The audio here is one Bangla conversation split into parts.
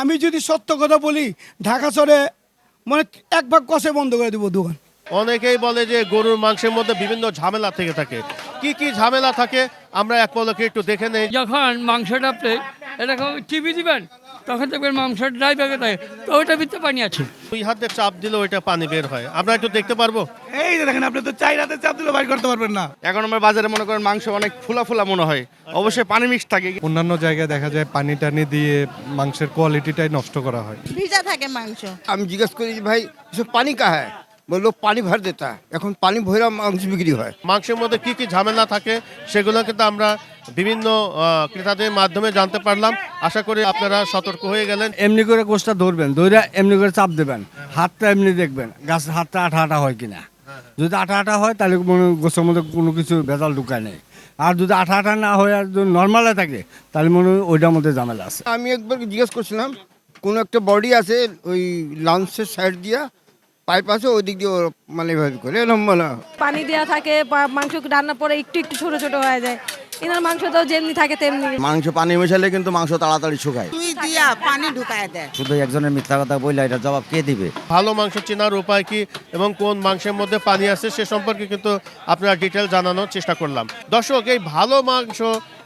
আমি যদি সত্য কথা বলি ঢাকা শহরে মানে এক ভাগ কষে বন্ধ করে দেবো দোকান। অনেকেই বলে যে গরুর মাংসের মধ্যে বিভিন্ন ঝামেলা থেকে থাকে। কি কি ঝামেলা থাকে আমরা এক পলকে একটু দেখে নেই। যখন মাংসটা আপনি এরকম টিভি দিবেন তখন দেখবেন মাংসটা ড্রাই ব্যাগে থাকে তো ওইটা ভিতরে পানি আছে। দুই হাতে চাপ দিলে ওইটা পানি বের হয়। আমরা একটু দেখতে পারব? এই যে দেখেন আপনি তো চাই রাতে চাপ দিলে বাইর করতে পারবেন না। এখন আমার বাজারে মনে করেন মাংস অনেক ফুলা ফুলা মনে হয়। অবশ্যই পানি মিক্স থাকে। অন্যান্য জায়গায় দেখা যায় পানি টানি দিয়ে মাংসের কোয়ালিটিটাই নষ্ট করা হয়। ভিজা থাকে মাংস। আমি জিজ্ঞেস করি ভাই এসব পানি কাহায়? হ্যাঁ বলল পানি ভর দেতা এখন পানি ভরা মাংস বিক্রি হয়। মাংসের মধ্যে কি কি ঝামেলা থাকে সেগুলো কিন্তু আমরা বিভিন্ন ক্রেতাদের মাধ্যমে জানতে পারলাম। আশা করি আপনারা সতর্ক হয়ে গেলেন। এমনি করে কোষটা ধরবেন ধরে এমনি করে চাপ দেবেন। হাতটা এমনি দেখবেন গাছের হাতটা আঠা আঠা হয় কিনা। যদি আঠা আঠা হয় তাহলে মনে হয় গোছের মধ্যে কোনো কিছু ভেজাল ঢুকায় নেই। আর যদি আঠা আঠা না হয় আর যদি নর্মালে থাকে তাহলে মনে হয় ওইটার মধ্যে ঝামেলা আছে। আমি একবার জিজ্ঞেস করছিলাম কোনো একটা বডি আছে ওই লাঞ্চের সাইড দিয়া পাইপ আছে ওই দিক দিয়ে ওরা মানে এভাবে করে এরকম মানে পানি দেওয়া থাকে মাংস রান্নার পরে একটু একটু ছোট ছোট হয়ে যায়। এনার মাংস তো যেমনি থাকে তেমনি। মাংস পানি মেশালে কিন্তু মাংস তাড়াতাড়ি শুকায়। তুই দিয়া পানি ঢুকায় দেয় শুধু একজনের মিথ্যা কথা বললে এটা জবাব কে দিবে? ভালো মাংস চেনার উপায় কি এবং কোন মাংসের মধ্যে পানি আছে সে সম্পর্কে কিন্তু আপনারা ডিটেল জানানোর চেষ্টা করলাম। দর্শক এই ভালো মাংস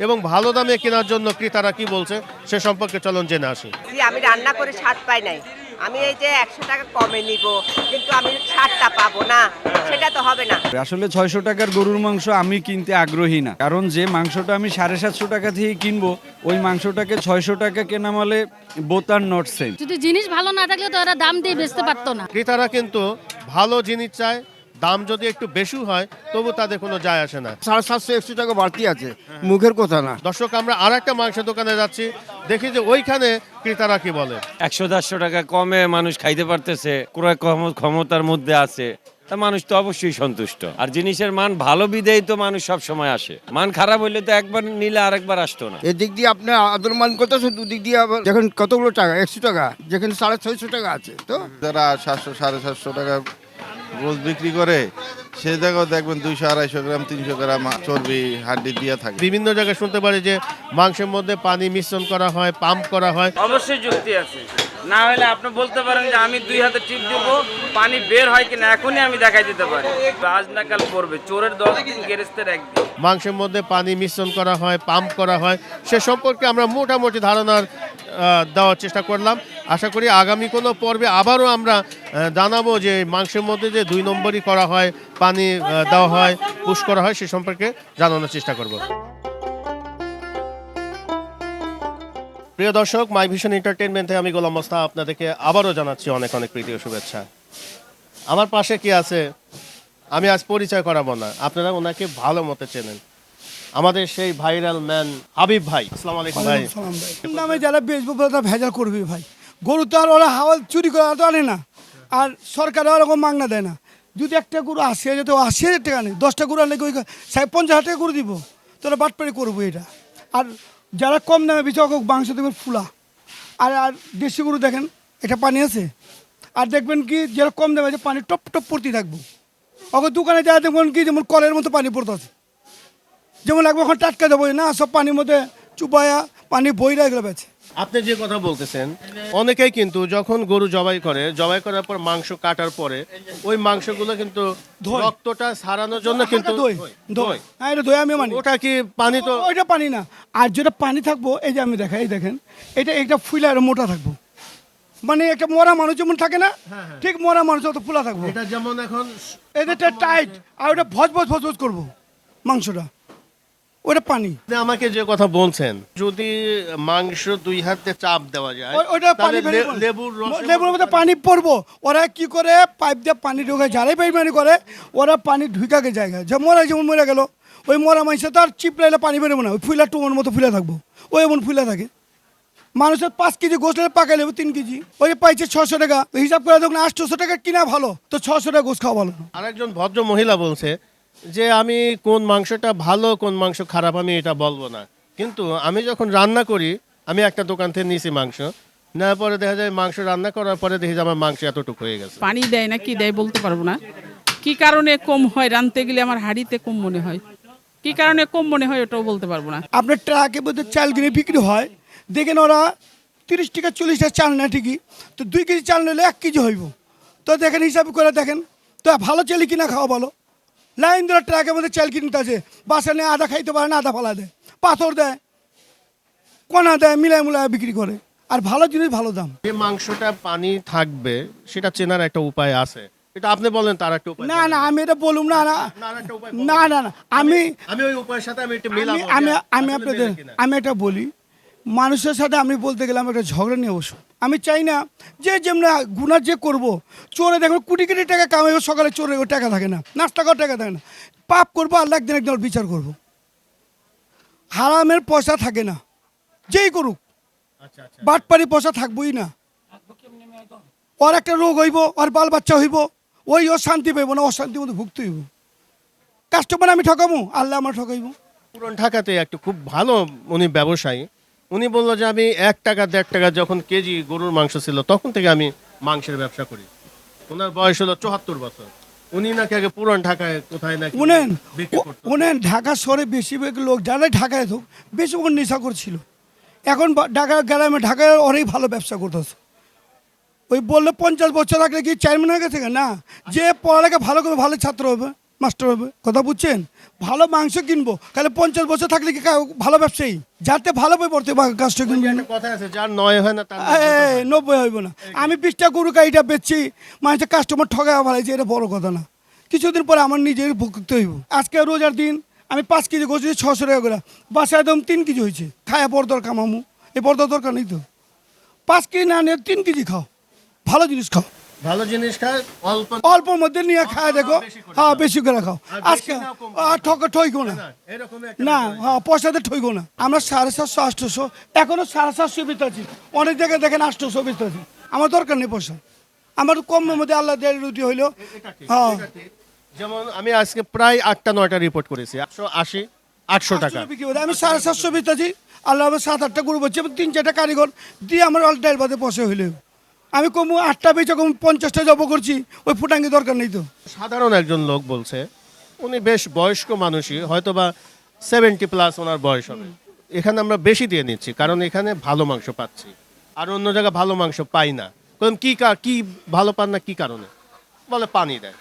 এবং ভালো দামে কেনার জন্য ক্রেতারা কি বলছে সে সম্পর্কে চলন জেনে আসি। আমি রান্না করে স্বাদ পাই নাই। আমি এই যে একশো টাকা কমে নিব কিন্তু আমি ষাটটা পাবো না সেটা তো হবে না। আসলে ছয়শো টাকার গরুর মাংস আমি কিনতে আগ্রহী না। কারণ যে মাংসটা আমি সাড়ে সাতশো টাকা থেকে কিনবো ওই মাংসটাকে ছয়শো টাকা কেনা মালে বোতার নট সেম যদি জিনিস ভালো না থাকলে তো ওরা দাম দিয়ে বেচতে পারতো না। ক্রেতারা কিন্তু ভালো জিনিস চায় দাম যদি একটু বেশি হয় তবু তাদের কোনো যায় আসে না। সাড়ে সাতশো একশো টাকা বাড়তি আছে মুখের কথা না। দর্শক আমরা আর একটা মাংসের দোকানে যাচ্ছি। দেখি যে ওইখানে ক্রেতারা কি বলে। একশো দেড়শো টাকা কমে মানুষ খাইতে পারতেছে ক্রয় ক্ষমতার মধ্যে আছে। তা মানুষ তো অবশ্যই সন্তুষ্ট। আর জিনিসের মান ভালো বিদেই তো মানুষ সব সময় আসে। মান খারাপ হইলে তো একবার নিলে আরেকবার আসতো না। এদিক দিয়ে আপনি আদর মান করতেছেন দুদিক দিয়ে আবার দেখেন কতগুলো টাকা একশো টাকা যেখানে সাড়ে ছয়শো টাকা আছে তো? যারা সাতশো সাড়ে সাতশো টাকা গোস বিক্রি করে সে জায়গাও দেখবেন দুইশো আড়াইশো গ্রাম তিনশো গ্রাম চর্বি হাড্ডি দিয়ে থাকে। বিভিন্ন জায়গায় শুনতে পারি যে মাংসের মধ্যে পানি মিশ্রণ করা হয় পাম্প করা হয়। অবশ্যই যুক্তি আছে। না হলে আপনি বলতে পারেন যে আমি দুই হাতে টিপ দেব পানি বের হয় কিনা এখনই আমি দেখাই দিতে পারি। আজ নাকাল করবে চোরের দশ দিন গেরেস্তের একদিন। মাংসের মধ্যে পানি মিশ্রণ করা হয়, পাম্প করা হয়, সে সম্পর্কে আমরা মোটামুটি ধারণার দেওয়ার চেষ্টা করলাম। আশা করি আগামী কোনো পর্বে আবারও আমরা জানাব যে মাংসের মধ্যে যে দুই নম্বরই করা হয়, পানি দেওয়া হয়, পুশ করা হয়, সে সম্পর্কে জানানোর চেষ্টা করব। প্রিয় দর্শক মাই ভিশন এন্টারটেনমেন্ট আমি গোলাম মোস্তা আপনাদেরকে আবারও জানাচ্ছি অনেক অনেক প্রীতি শুভেচ্ছা। আমার পাশে কি আছে? আমি আজ পরিচয় করাবো না। আপনারা ওনাকে ভালো মতো চেনেন। আমাদের সেই ভাইরাল ম্যান হাবিব ভাই। আসসালামু আলাইকুম ভাই। নামে যারা বেচবো তারা ভেজাল করবে ভাই। গরু তো আর ওরা হাওয়াল চুরি করে তো আনে না। আর সরকার ওরকম মাগনা দেয় না। যদি একটা গরু আশি হাজার আশি হাজার টাকা নেই দশটা গরু আনলে ওই সাহেব পঞ্চাশ হাজার টাকা গরু দিব? তোরা বাটপাড়ি করব এটা। আর যারা কম দামে বেচে, ওকে মাংস দেবেন ফুলা। আর আর দেশি গরু দেখেন এটা পানি আছে। আর দেখবেন কি, যারা কম দামে আছে পানি টপ টপ পড়তে থাকব। ওকে দোকানে যা দেখবেন কি যেমন কলের মতো পানি পড়তেছে যেমন লাগবে এখন টাটকা দেবো না সব পানির মধ্যে চুপায়া পানি বইরা এগুলো বেছে আপনি যে কথা বলতেছেন অনেকেই কিন্তু যখন গরু জবাই করে জবাই করার পর মাংস কাটার পরে ওই মাংসগুলো কিন্তু। রক্তটা সারানোর জন্য কিন্তু দই দই হ্যাঁ এটা দই আমি মানি। ওটা কি পানি তো? ওইটা পানি না। আর যেটা পানি থাকব এই যে আমি দেখাই এই দেখেন এটা একটা ফুলা আর মোটা থাকব। মানে একটা মরা মানুষ যেমন থাকে না ঠিক মরা মানুষ অত ফুলা থাকব। এটা যেমন এখন এদেরটা টাইট আর ওটা ভজ ভজ ভজ ভজ করব মাংসটা। ওটা পানি। আমাকে যে কথা বলছেন যদি মাংস দুই হাতে চাপ দেওয়া যায় ওটা পানি। লেবুর লেবুর মধ্যে পানি পড়ব। ওরা কি করে? পাইপ দিয়ে পানি ঢোকে যারাই পানি করে। ওরা পানি ঢুকাকে জায়গা যে মরা যেমন মরে গেল ওই মরা মানুষের তো আর চিপলাইলে পানি বেরোবে না। ওই ফুলা টুমোর মতো ফুলে থাকব। ওই এমন ফুলে থাকে। মানুষের পাঁচ কেজি গোসলে পাকাই লেবু তিন কেজি। ওই পাইছে ছশো টাকা। হিসাব করে দেখুন আটশোশো টাকা কিনা ভালো তো ছশো টাকা গোস খাওয়া ভালো। আরেকজন ভদ্র মহিলা বলছে যে আমি কোন মাংসটা ভালো কোন মাংস খারাপ আমি এটা বলব না। কিন্তু আমি যখন রান্না করি আমি একটা দোকান থেকে নিয়েছি মাংস। নেওয়ার পরে দেখা যায় মাংস রান্না করার পরে দেখি যে আমার মাংস এতটুকু হয়ে গেছে। পানি দেয় না কি দেয় বলতে পারব না। কি কারণে কম হয় রানতে গেলে আমার হাড়িতে কম মনে হয়। কি কারণে কম মনে হয় ওটাও বলতে পারব না। আপনার ট্রাকে মধ্যে চাল কিনে বিক্রি হয়। দেখেন ওরা তিরিশ টাকা চল্লিশ টাকা চাল না ঠিকই। তো দুই কেজি চাল নিলে এক কেজি হইব। তো দেখেন হিসাব করে দেখেন। তো ভালো চালি কিনা খাওয়া ভালো। লাইন ধরে ট্রাকের মধ্যে চাল কিনতে আছে বাসা নিয়ে আধা খাইতে পারে না আধা ফালা দেয়। পাথর দেয় কণা দেয় মিলায় মুলাই বিক্রি করে। আর ভালো জিনিস ভালো দাম। যে মাংসটা পানি থাকবে সেটা চেনার একটা উপায় আছে। এটা আপনি বলেন তার একটা উপায় না না আমি এটা বলুম না না। না, না না না আমি আমি ওই উপায়ের সাথে আমি একটু মিলাবো আমি আমি আপনাদের আমি এটা বলি মানুষের সাথে আমি বলতে গেলাম একটা ঝগড়া নিয়ে বসো। আমি চাই না যে যেমন গুণা যে করব চোরে দেখো কোটি কোটি টাকা কামাইবো সকালে চোরে ও টাকা থাকে না নাস্তা করার টাকা থাকে না। পাপ করব আল্লাহ একদিন একদিন ওর বিচার করব। হারামের পয়সা থাকে না যেই করুক। আচ্ছা আচ্ছা। বাটপারি পয়সা থাকবোই না। ওর একটা রোগ হইব ওর বাল বাচ্চা হইব ওই ও শান্তি পাইব না অশান্তির মধ্যে ভুগতে হইব। কাস্টমার আমি ঠকাবো আল্লাহ আমার ঠকাইব। পুরন ঢাকাতে একটা খুব ভালো উনি ব্যবসায়ী উনি বলল যে আমি এক টাকা দেড় টাকা যখন কেজি গরুর মাংস ছিল তখন থেকে আমি মাংসের ব্যবসা করি। ওনার বয়স হলো চুয়াত্তর বছর। উনি নাকি আগে পুরন ঢাকায় কোথায় নাকি উনেন উনেন ঢাকা শহরে বেশিরভাগ লোক যারা ঢাকায় থাকুক বেশি ওখানে নেশা করছিল। এখন ঢাকা গ্রামে ঢাকায় অনেক ভালো ব্যবসা করতেছে। ওই বলল পঞ্চাশ বছর আগে কি চেয়ারম্যান হয়ে গেছে? না যে পড়ালেখা ভালো করে ভালো ছাত্র হবে মাস্টার হবে কথা বুঝছেন? ভালো মাংস কিনবো। তাহলে পঞ্চাশ বছর থাকলে কি ভালো ব্যবসায়ী? যাতে ভালো বই পড়তে কাজটা কিনবো। কথা আছে যার নয় হয় না নব্বই হইব না। আমি বিশটা গরু গাড়িটা বেচছি মানুষের কাস্টমার ঠগায় ভালাইছে এটা বড় কথা না। কিছুদিন পরে আমার নিজের ভুগতে হইব। আজকে রোজার দিন আমি পাঁচ কেজি গোছি ছশো টাকা করে। বাসায় একদম তিন কেজি হয়েছে। খায়া বড় দরকার মামু এই বড় দরকার নেই তো। পাঁচ কেজি না নিয়ে তিন কেজি খাও। ভালো জিনিস খাও। ভালো জিনিস খায় অল্প অল্পর মধ্যে নিয়ে খায় দেখো। হ্যাঁ বেশি করে খাও। আজকে আর ঠক ঠইকো না। না হ্যাঁ পয়সাতে ঠইকো না। আমরা সাড়ে সাতশো আটশোশো এখনও সাড়ে সাতশো বেচতে আছি। অনেক জায়গায় দেখেন আটশোশো বেচতে আছি। আমার দরকার নেই পয়সা। আমার কমের মধ্যে আল্লাহ দেড় রুটি হইল। হ্যাঁ। যেমন আমি আজকে প্রায় আটটা নয়টা রিপোর্ট করেছি। একশো আশি আটশো টাকা। আমি সাড়ে সাতশো বেচতে আছি। আল্লাহ আমার সাত আটটা গরু বলছি এবং তিন চারটা কারিগর। দিয়ে আমার অল ডাইল বাদে পয়সা হইলে। আমি কমু আটটা বেচে কম পঞ্চাশটা জব করছি ওই ফুটাঙ্গি দরকার নেই তো। সাধারণ একজন লোক বলছে উনি বেশ বয়স্ক মানুষই হয়তো বা সেভেন্টি প্লাস ওনার বয়স হবে। এখানে আমরা বেশি দিয়ে নিচ্ছি কারণ এখানে ভালো মাংস পাচ্ছি। আর অন্য জায়গায় ভালো মাংস পাই না। কারণ কি কা- কি ভালো পান না কি কারণে? বলে পানি দেয়।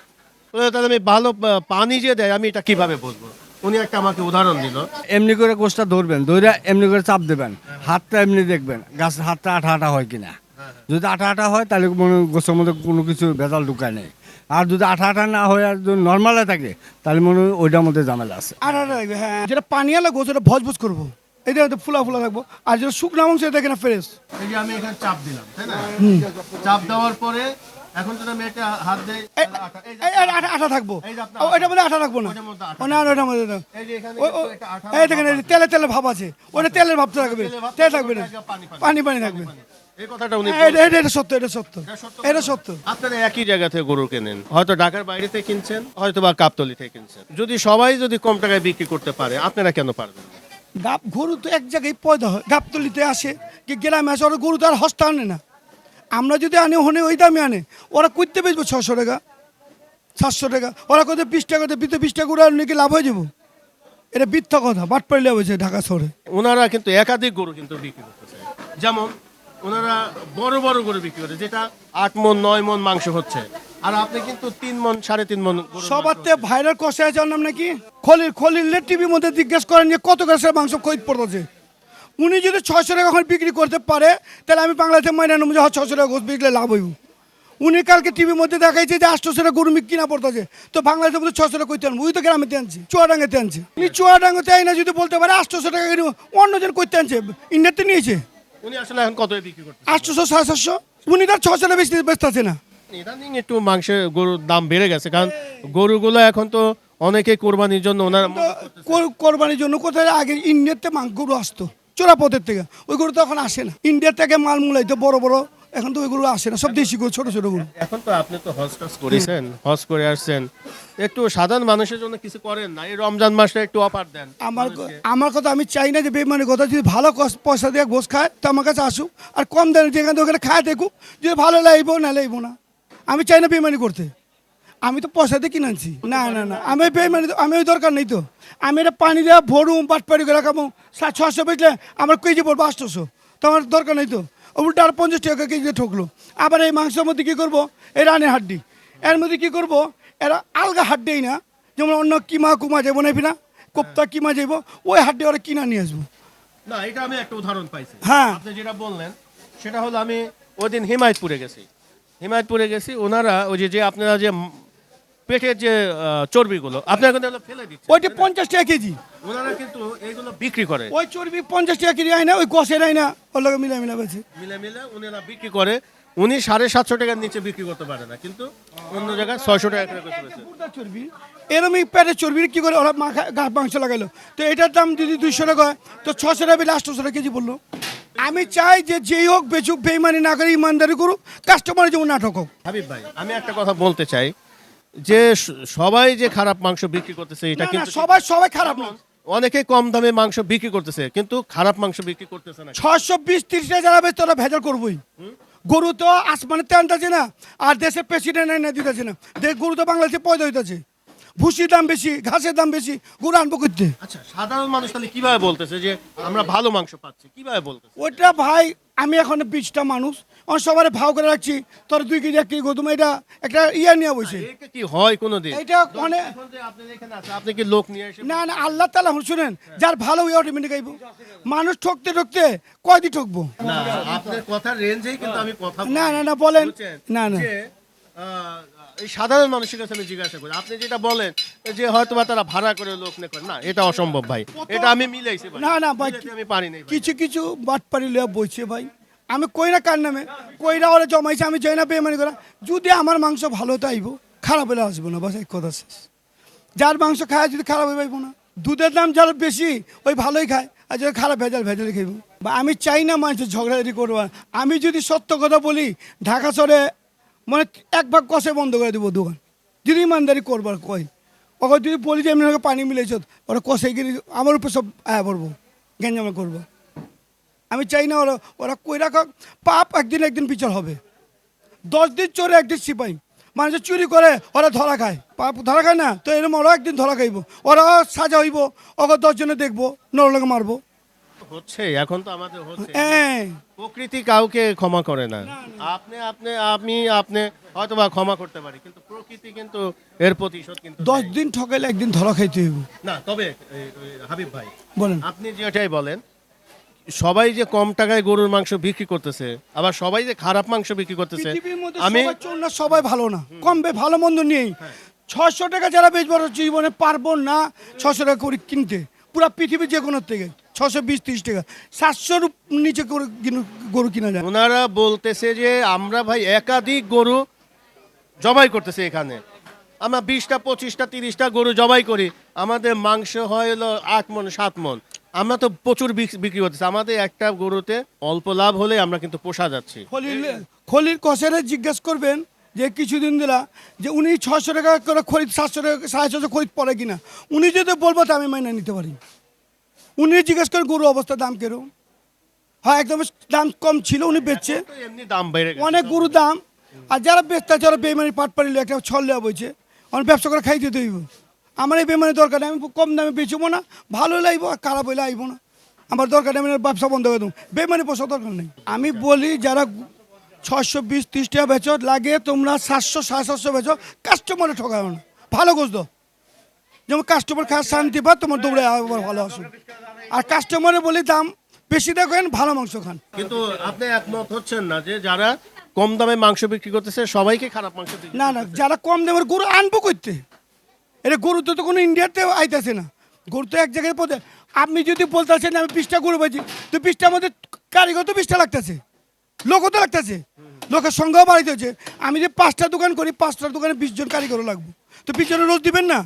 তাহলে আমি ভালো পানি যে দেয় আমি এটা কীভাবে বলব উনি একটা আমাকে উদাহরণ দিল। এমনি করে গোষ্ঠটা ধরবেন ধরে এমনি করে চাপ দেবেন। হাতটা এমনি দেখবেন গাছের হাতটা আঠা আঠা হয় কিনা। যদি আঠা আঠা হয় তাহলে মনে গোছের মধ্যে কোনো কিছু ভেজাল ঢুকায় নেই। আর যদি আঠা আঠা না হয় আর যদি নর্মালে থাকে তাহলে মনে হয় ওইটার মধ্যে ঝামেলা আছে। আর আর লাগবে হ্যাঁ যেটা পানিয়ালা গোছ ওটা ভজভজ করব। এটা হয়তো ফুলা ফুলা রাখব আর যেটা শুকনো মাংস এটা দেখে না ফ্রেশ এই যে আমি এখানে চাপ দিলাম তাই না? চাপ দেওয়ার পরে এখন যদি আমি একটা হাত দেই আঠা- আটা আটা থাকব। মধ্যে আটা রাখব না? আঠা ও, না না, ওটার মধ্যে না। এই যে এখানে ও- ও, কিন্তু একটা আঠা এই দেখেন তেলে তেলে ভাব আছে ওটা তেলের ভাবটা থাকবে তেল থাকবে না। থাকবে। পানি পানি। থাকবে। এই কথাটা উনি এটা এটা- এটা সত্য এটা সত্য এটা সত্য। আপনারা একই জায়গা থেকে গরু কেনেন? হয়তো ঢাকার বাইরে থেকে কিনছেন হয়তো বা কাপতলি থেকে কিনছেন। যদি সবাই যদি কম টাকায় বিক্রি করতে পারে আপনারা কেন পারবেন না? গাপ গরু তো এক জায়গায় পয়দা হয় গাবতলিতে আসে কি গ্রামে আসে ওরা গরু তো আর হস্তা আনে না। আমরা যদি আনি ওখানে ওই দামে আনে ওরা করতে বেচবো ছশো টাকা সাতশো টাকা। ওরা কত বিশ টাকা বিতে বিশ টাকা করে আর নাকি লাভ হয়ে যাব? এটা মিথ্যা কথা বাট পাইলে হয়েছে ঢাকা শহরে। ওনারা কিন্তু একাধিক গরু কিন্তু বিক্রি করতেছে যেমন ওনারা বড় বড় গরু বিক্রি করে, যেটা আট মন, নয় মন মাংস হচ্ছে। আর আপনি কিন্তু তিন মন, সাড়ে তিন মন সবার তে ভাইরাল কষে নাম নাকি? খলিল খলিল টিভির মধ্যে জিজ্ঞেস করেন যে কত গ্যাসের মাংস খরিদ পড়তেছে। উনি যদি ছয়শো টাকা এখন বিক্রি করতে পারে, তাহলে আমি বাংলাদেশে মাইনা নেব যে ছশো টাকা গোস বিকলে লাভ হইব। উনি কালকে টিভির মধ্যে দেখাইছে যে আটশো টাকা গরু কিনা পড়তেছে। তো বাংলাদেশের মধ্যে ছশো টাকা কইতে আনব। ওই তো গ্রামেতে আনছে চুয়াডাঙ্গাতে আনছে। উনি চুয়াডাঙ্গাতে আই না যদি বলতে পারে আটশোশো টাকা অন্যজন কইতে আনছে। ইন্ডিয়াতে নিয়েছে। উনি আসলে এখন কত বিক্রি করতে আটশোশো সাতশো। উনি তার ছশো বেশি ব্যস্ত আছে না। ইদানিং একটু মাংসের গরুর দাম বেড়ে গেছে কারণ গরুগুলো এখন তো অনেকে কোরবানির জন্য ওনার কোরবানির জন্য কোথায় আগে ইন্ডিয়াতে মাংস গরু আসতো চোরাপথের থেকে। ওই গরু তো এখন আসে না। ইন্ডিয়া থেকে মাল মুলাইতো বড় বড় এখন তো ওই গরু আসে না সব দেশি গরু ছোট ছোট গরু এখন তো আপনি তো হজ টজ করেছেন হজ করে আসছেন। একটু সাধারণ মানুষের জন্য কিছু করেন না এই রমজান মাসে একটু অফার দেন আমার আমার কথা আমি চাই না যে বেমানি কথা যদি ভালো পয়সা দিয়ে গোস খায় তো আমার কাছে আসুক। আর কম দেন যেখানে থেকে ওখানে খায় দেখুক যদি ভালো লাগবো না লাগবো না। আমি চাই না বেমানি করতে। আমি তো পয়সা দিয়ে কিনে আনছি। না না না আমি বেমানি আমি ওই দরকার নেই তো। আমি এটা পানি দেওয়া ভরুম বাটপাড়ি করে রাখাবো। সাত ছশো বেচলে আমার কেজি পড়ব আটশোশো। তো আমার দরকার নেই তো। উল্টা আর পঞ্চাশ টাকা কেজিতে ঠকলো। আবার এই মাংসের মধ্যে কী করব? এই রানের হাড্ডি। এর মধ্যে কী করব? এরা আলগা হাড্ডিই না যেমন অন্য কিমা কুমা যাব না না কোপ্তা কিমা যাইব ওই হাড্ডি ওরা কিনা নিয়ে আসব। না এটা আমি একটা উদাহরণ পাইছি। হ্যাঁ। আপনি যেটা বললেন সেটা হলো আমি ওই দিন হিমায়তপুরে গেছি। হিমায়তপুরে গেছি ওনারা ওই যে আপনারা যে পেটের যে চর্বিগুলো আপনারা কিন্তু এগুলো ফেলে দিচ্ছেন ওইটা পঞ্চাশ টাকা কেজি। ওনারা কিন্তু এইগুলো বিক্রি করে। ওই চর্বি পঞ্চাশ টাকা কেজি আয় না ওই কষের আয় না ওর লোক মিলা মিলা বেছে মিলে মিলে উনিরা বিক্রি করে। উনি সাড়ে সাতশো টাকার নিচে বিক্রি করতে পারে না কিন্তু অন্য জায়গায় ছয়শো টাকা করে পুরোটা চর্বি এরমই পেটের চর্বি কি করে ওরা মাখা গা- মাংস লাগাইলো তো এটার দাম যদি দুইশো টাকা হয় তো ছশো টাকা বেলে আটশোশো টাকা কেজি বলল আমি চাই যে যেই হোক বেচুক বেইমানি না করে ইমানদারি করুক কাস্টমার যেমন নাটক হোক। হাবিব ভাই আমি একটা কথা বলতে চাই। যে সবাই যে খারাপ মাংস বিক্রি করতেছে এটা কিন্তু সবাই সবাই খারাপ না অনেকে কম দামে মাংস বিক্রি করতেছে কিন্তু খারাপ মাংস বিক্রি করতেছে না। ছশো বিশ তিরিশ টাকা যারা বেচতে ভেজাল করবোই। গরু তো আসমানে টানতেছে না আর দেশের প্রেসিডেন্ট এনে দিতেছে না। দেখ গরু তো বাংলাদেশে পয়দা হইতেছে। ভুসির দাম বেশি ঘাসের দাম বেশি গরু আনব করতে আচ্ছা সাধারণ মানুষ তাহলে কীভাবে বলতেছে যে আমরা ভালো মাংস পাচ্ছি? কীভাবে বলতেছে? ওটা ভাই আমি এখন বিশটা মানুষ সবার ভাও করে রাখছি। তোর দুই কেজি এক কেজি গৌতম এটা একটা ইয়ে নিয়ে বসে। কি হয় কোনোদিন? এটা মানে আপনি কি লোক নিয়ে এসে না না আল্লাহ তালা শুনেন যার ভালো ওই অটোমেটিক গাইব মানুষ ঠকতে ঠকতে কয়দি ঠকবো? না আপনার কথার রেঞ্জেই কিন্তু আমি কথা না না না বলেন। না না। এই সাধারণ মানুষের কাছে আমি জিজ্ঞাসা করি আপনি যেটা বলেন যে হয়তো বা তারা ভাড়া করে লোক করে। না এটা অসম্ভব ভাই। এটা আমি মিলাইছি না, না, ভাই, আমি পারি নাই ভাই। কিছু কিছু বাটপাড়ি লইয়া বইছে ভাই। আমি কই না কার নামে? কইরা ওরা জমাইছে, আমি যাই না বেমানি করা। যদি আমার মাংস ভালো হতে আইব, খারাপ হলে আসব না, বাস এক কথা শেষ। যার মাংস খায় যদি খারাপ হয়ে পাইব না। দুধের দাম যার বেশি, ওই ভালোই খায়, আর যদি খারাপ, ভেজাল ভেজাল খাইব। বা আমি চাই না মানুষের ঝগড়াঝাড়ি করব। আমি যদি সত্য কথা বলি, ঢাকা শহরে মানে এক ভাগ কষে বন্ধ করে দেবো দোকান। যদি ইমানদারি করবার কই ওকে যদি বলি যে, এমনি পানি মিলাইছ, ওরা কষে গিয়ে আমার উপর সব আয়া পড়ব, গ্যাঞ্জামা করব। আমি চাই না ওরা ওরা কই রাখক পাপ একদিন একদিন বিচার হবে। দশ দিন চোরে একদিন সিপাই মানুষ চুরি করে ওরা ধরা খায়। পাপ ধরা খায় না তো এরকম ওরা একদিন ধরা খাইব। ওরা সাজা হইব ওকে দশজনে দেখব নরলোকে মারবো। হচ্ছে এখন তো আমাদের হচ্ছে। হ্যাঁ। প্রকৃতি কাউকে ক্ষমা করে না। আপনি আপনি আমি আপনি হয়তো বা ক্ষমা করতে পারি কিন্তু প্রকৃতি কিন্তু এর প্রতিশোধ কিন্তু দশ দিন ঠকাইলে একদিন ধরা খাইতে হইব। না তবে হাবিব ভাই বলেন। আপনি যেটাই বলেন সবাই যে কম টাকায় গরুর মাংস বিক্রি করতেছে আবার সবাই যে খারাপ মাংস বিক্রি করতেছে আমি সবাই ভালো না। কম বে ভালো মন্দ নেই। ছশো টাকা যারা বেচবার জীবনে পারব না ছশো টাকা করে কিনতে। পুরা পৃথিবীর যে কোনো থেকে ছশো বিশ ত্রিশ টাকা। সাতশোর নিচে করে কিনু- গরু কিনা যায়। ওনারা বলতেছে যে আমরা ভাই একাধিক গরু জবাই করতেছে এখানে। আমরা বিশটা পঁচিশটা তিরিশটা গরু জবাই করি। আমাদের মাংস হয় হলো আট মন সাত মন। আমরা তো প্রচুর বিক- বিক্রি করতেছি। আমাদের একটা গরুতে অল্প লাভ হলে আমরা কিন্তু পোষা যাচ্ছি। খলিল খলিল কষারে জিজ্ঞেস করবেন যে কিছুদিন দিলা যে উনি ছশো টাকা করে খরিদ সাতশো টাকা সাড়ে ছশো খরিদ পড়ে কিনা। উনি যদি বলব তো আমি মাইনে নিতে পারি। উনি জিজ্ঞেস করেন গরু অবস্থার দাম কেরো হ্যাঁ একদম দাম কম ছিল উনি বেচছে। এমনি দাম বেড়ে অনেক গরু দাম। আর যারা বেচতে যারা বেমানি পাট পাড়িল একটা ছল দেওয়া বইছে অনেক ব্যবসা করে খাইতে হইব। আমার এই বেমানি দরকার নেই আমি কম দামে বেচবো না ভালো লাগবো আর খারাপ হইলে আইবো না। আমার দরকার নেই আমি ব্যবসা বন্ধ করে দেবো। বেমানি পোষা দরকার নেই। আমি বলি যারা ছশো বিশ ত্রিশ টাকা বেচো লাগে তোমরা সাতশো সাড়ে সাতশো বেচো কাস্টমারে ঠকাবে না। ভালো গোছ দাও যেমন কাস্টমার খাওয়ার শান্তি পায় তোমার দৌড়ে আবার ভালো আসো। আর কাস্টমারে বলি দাম বেশি দেখেন ভালো মাংস খান। কিন্তু আপনি একমত হচ্ছেন না যে যারা কম দামে মাংস বিক্রি করতেছে সবাইকে খারাপ মাংস না না যারা কম দামের গরু আনব করতে এটা গরু তো কোনো ইন্ডিয়াতে আইতেছে না। গরু তো এক জায়গায় পথে আপনি যদি বলতেছেন আমি বিশটা গরু পাইছি, তো বিশটার মধ্যে কারিগর তো বিশটা লাগতেছে। লোকও তো লাগতেছে। লোকের সংখ্যাও বাড়িতে হচ্ছে। আমি যে পাঁচটা দোকান করি, পাঁচটা দোকানে বিশ জন কারিগরও লাগবো। তো বিশ জনের রোজ দিবেন না?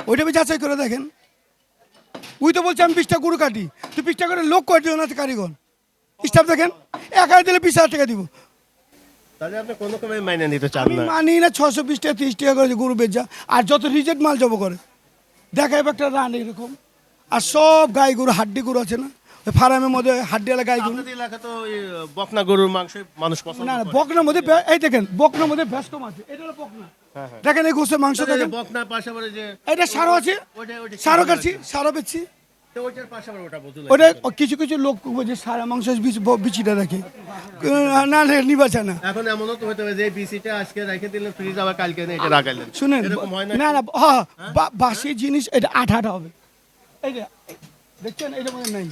ওইটা আমি যাচাই করে দেখেন। ওই তো বলছে আমি বিশটা গরু কাটি। তো বিশটা করে লোক কয়জন আছে কারিগর? স্টাফ দেখেন। এক হাজার দিলে বিশ হাজার টাকা দিব। তাহলে আপনি কোনো রকমে মাইনে নিতে চান আমি না। মানি না ছশো বিশ টাকা তিরিশ টাকা করে গরু বেচা। আর যত রিজেক্ট মাল জব করে দেখাইবে একটা রান এরকম আর সব গাই গরু হাড্ডি গরু আছে না? ওই ফার্মের মধ্যে হাড্ডিওয়ালা গাই গরু। আপনাদের এলাকা তো বকনা গরুর মাংস মানুষ পছন্দ না না করে। বকনার মধ্যে বে- এই দেখেন বকনার মধ্যে ভ্যাসকম আছে। এটা হলো বকনা। দেখেন এই গোসের মাংস তাহলে দেখেন। বকনার পাশাপাশি যে এটা সারও আছে। ওইটা কি সারও কাটছি সারও বেচছি। তো ওটা কিছু কিছু লোক যে সারা মাংস বিচিটা রাখে না নিবা না। এখন এমনও তো হতে যে বিসিটা আজকে রেখে দিলেন ফ্রিজ আবার কালকে এটা রাখাইলেন। শুনেন না না হ্যাঁ? বাসি জিনিস এটা আঠা আঠা হবে। এই দেখছেন এটা মনে নাই।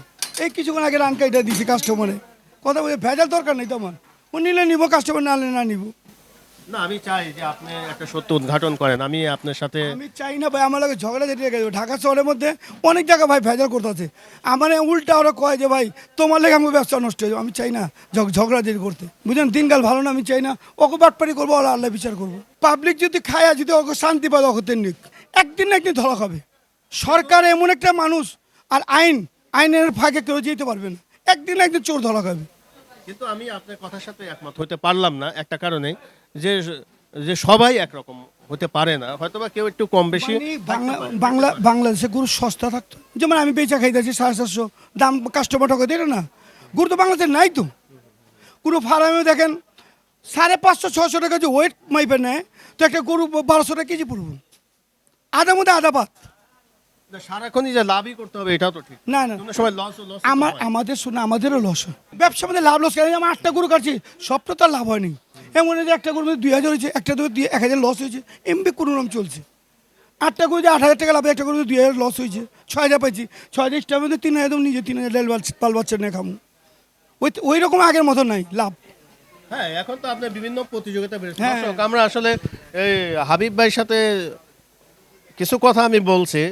এই কিছুক্ষণ আগে রানকা এটা দিছি কাস্টমারে কথা বলে ভেজাল দরকার নেই তোমার ও নিলে নিবো কাস্টমার না নিলে না নিবো। না আমি চাই যে আপনি একটা সত্য উদ্ঘাটন করেন। আমি আপনার সাথে আমি চাই না ভাই আমার লাগে ঝগড়া যেতে গেছে ঢাকা শহরের মধ্যে অনেক জায়গা ভাই ভেজাল করতে আছে। আমার উল্টা ওরা কয় যে ভাই তোমার লেগে আমার ব্যবসা নষ্ট হয়ে যাবে। আমি চাই না ঝগ- ঝগড়া যেতে করতে। বুঝলেন? দিনকাল ভালো না আমি চাই না। ওকে বাটপারি করব ওরা আল্লাহ বিচার করব। পাবলিক যদি খায় যদি ওকে শান্তি পায় ওকে নিক। একদিন না একদিন ধরা খাবে। সরকার এমন একটা মানুষ আর আইন আইনের ফাঁকে কেউ যেতে পারবে না। একদিন না একদিন চোর ধরা খাবে। কিন্তু আমি আপনার কথার সাথে একমত হতে পারলাম না একটা কারণে। যে যে সবাই একরকম হতে পারে না হয়তো বা কেউ একটু কম বেশি মানে বাংলা বাংলা বাংলাদেশে গরু সস্তা থাকতো। যেমন আমি বেচা খাইতেছি সাড়ে সাতশো দাম কাস্টমার ঠকে দিল না। গরু তো বাংলাদেশে নাই তো। গরু ফার্মে দেখেন সাড়ে পাঁচশো ছশো টাকা যে ওয়েট মাইপে নেয় তো একটা গরু বারোশো টাকা কেজি পড়ব। আধার মধ্যে আধা পাত। না, সারাক্ষণই যে লাভই করতে হবে এটাও তো ঠিক। না না। কোনো সময় লস আমার আমাদের শুনে আমাদেরও লস হয়। ব্যবসা মধ্যে লাভ লস কেন? আমার আটটা গরু কাটছি সবটা তো আর লাভ হয়নি। এমন যে একটা গরুর মধ্যে দুই হাজার হয়েছে একটা দুই দুই এক হাজার লস হয়েছে। এমবি কোনো রকম চলছে। আটটা গরু যে আট হাজার টাকা লাভ একটা গরু দুই হাজার লস হয়েছে। ছয় হাজার পাইছি। ছয় হাজার টাকার মধ্যে তিন হাজার নিজে তিন হাজার পাল বাচ্চা নিয়ে খামু ওই ওই রকম আগের মতো নাই লাভ। হ্যাঁ এখন তো আপনার বিভিন্ন প্রতিযোগিতা বেড়েছে। হ্যাঁ। আমরা আসলে এই হাবিব ভাইয়ের সাথে কিছু কথা আমি বলছি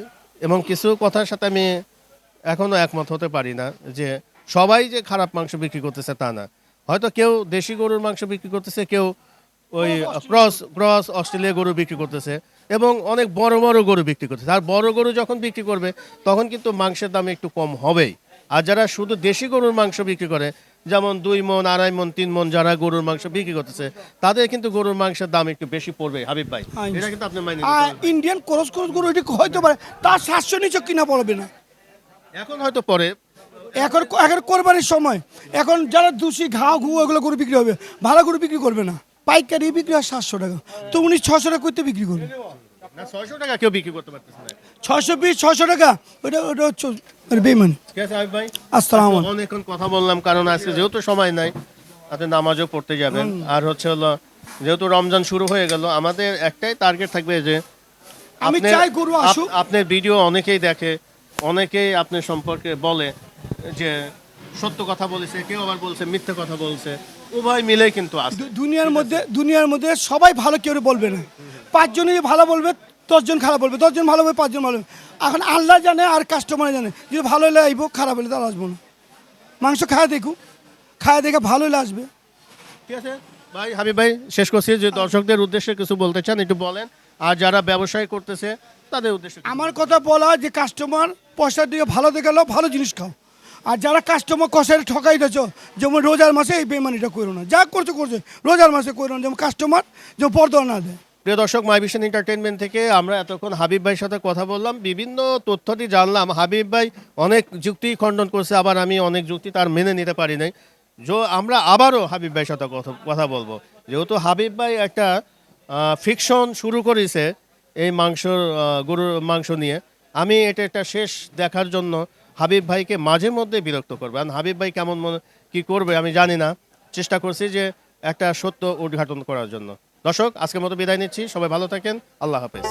এবং কিছু কথার সাথে আমি এখনও একমত হতে পারি না যে সবাই যে খারাপ মাংস বিক্রি করতেছে তা না। হয়তো কেউ দেশি গরুর মাংস বিক্রি করতেছে কেউ ওই ক্রস ক্রস অস্ট্রেলিয়া গরু বিক্রি করতেছে এবং অনেক বড় বড় গরু বিক্রি করতেছে। আর বড় গরু যখন বিক্রি করবে তখন কিন্তু মাংসের দাম একটু কম হবেই। আর যারা শুধু দেশি গরুর মাংস বিক্রি করে যেমন দুই মন আড়াই মন তিন মন যারা গরুর মাংস বিক্রি করতেছে তাদের কিন্তু গরুর মাংসের দাম একটু বেশি পড়বে হাবিব ভাই। এটা কিন্তু আপনি মাইনে। ইন্ডিয়ান ক্রস ক্রস গরু এটি হয়তো পারে তার সাতশো নিচে কিনা পড়বে না। এখন হয়তো পরে এখন এখন কোরবানির সময়। এখন যারা দোষী ঘা ঘু ওগুলো গরু বিক্রি হবে ভালো গরু বিক্রি করবে না। পাইকারি বিক্রি হয় সাতশো টাকা। তো উনি ছশো টাকা করতে বিক্রি করবে। ছয়শো টাকা কেউ বিক্রি করতে পারতেছে না। টাকা ওটা ওটা বেমানি ভাই? আসসালাম অনেকক্ষণ কথা বললাম কারণ আজকে যেহেতু সময় নাই আপনি নামাজও পড়তে যাবেন। আর হচ্ছে হলো যেহেতু রমজান শুরু হয়ে গেল আমাদের একটাই টার্গেট থাকবে যে আমি চাই গরু আসুক। আপনার ভিডিও অনেকেই দেখে অনেকেই আপনার সম্পর্কে বলে। যে সত্য কথা বলেছে কেউ আবার বলছে মিথ্যে কথা বলছে উভয় মিলেই কিন্তু আছে দুনিয়ার মধ্যে দুনিয়ার মধ্যে সবাই ভালো কেউ বলবে না। পাঁচজনই ভালো বলবে দশজন খারাপ বলবে দশজন ভালো বলবে পাঁচজন ভালো। এখন আল্লাহ জানে আর কাস্টমার জানে। যদি ভালো হলে আইবো খারাপ হলে তার আসব না। মাংস খায় দেখুক খায় দেখে ভালো হলে আসবে। ঠিক আছে? ভাই হাবিব ভাই শেষ করছি। যে দর্শকদের উদ্দেশ্যে কিছু বলতে চান একটু বলেন। আর যারা ব্যবসায় করতেছে তাদের উদ্দেশ্যে আমার কথা বলা যে কাস্টমার পয়সার দিকে ভালো দেখাল ভালো জিনিস খাও। আর যারা কাস্টমার কষায় ঠকাই দিচ্ছ যেমন রোজার মাসে এই বেমানিটা করো না। যা করছ, করছে। রোজার মাসে করো না, যেমন কাস্টমার যেমন পর্দা না দেয়। প্রিয় দর্শক মাই ভিশন এন্টারটেনমেন্ট থেকে আমরা এতক্ষণ হাবিব ভাইয়ের সাথে কথা বললাম। বিভিন্ন তথ্যটি জানলাম। হাবিব ভাই অনেক যুক্তি খণ্ডন করছে, আবার আমি অনেক যুক্তি তার মেনে নিতে পারি নাই। যে, আমরা আবারও হাবিব ভাইয়ের সাথে কথা কথা বলব। যেহেতু হাবিব ভাই একটা ফিকশন শুরু করেছে এই মাংসর গরুর মাংস নিয়ে। আমি এটা একটা শেষ দেখার জন্য হাবিব ভাইকে মাঝে মধ্যে বিরক্ত করবে। আর হাবিব ভাই কেমন মনে, কি করবে আমি জানি না। চেষ্টা করছি যে একটা সত্য উদ্ঘাটন করার জন্য। দর্শক, আজকের মতো বিদায় নিচ্ছি। সবাই ভালো থাকেন। আল্লাহ হাফেজ।